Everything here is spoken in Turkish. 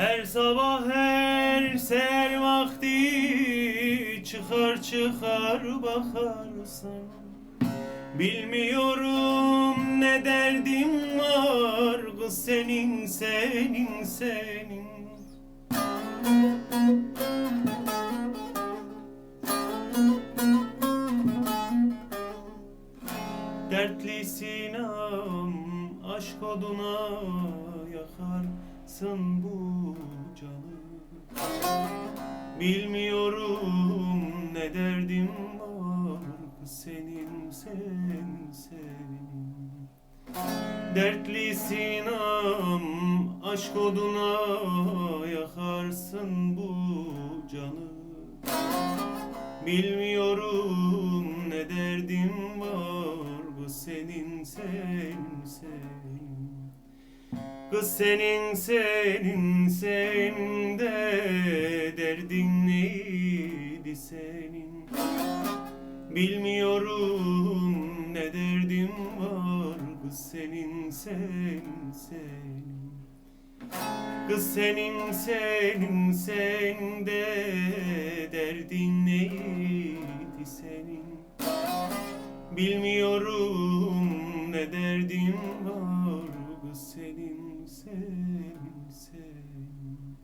Her sabah her ser vakti çıkar çıkar bakarsın. Bilmiyorum ne derdim var kız senin senin senin. Dertli sinem aşk oduna yakarsın bu canı? Bilmiyorum ne derdim var senin sen senin? Dertli sinem aşk oduna yakarsın bu canı. Bilmiyorum ne derdim var bu senin sen senin Kız senin senin senin de derdin neydi senin? Bilmiyorum ne derdim var kız senin sen senin. Kız senin senin sen de derdin neydi senin? Bilmiyorum ne derdim var kız senin senin senin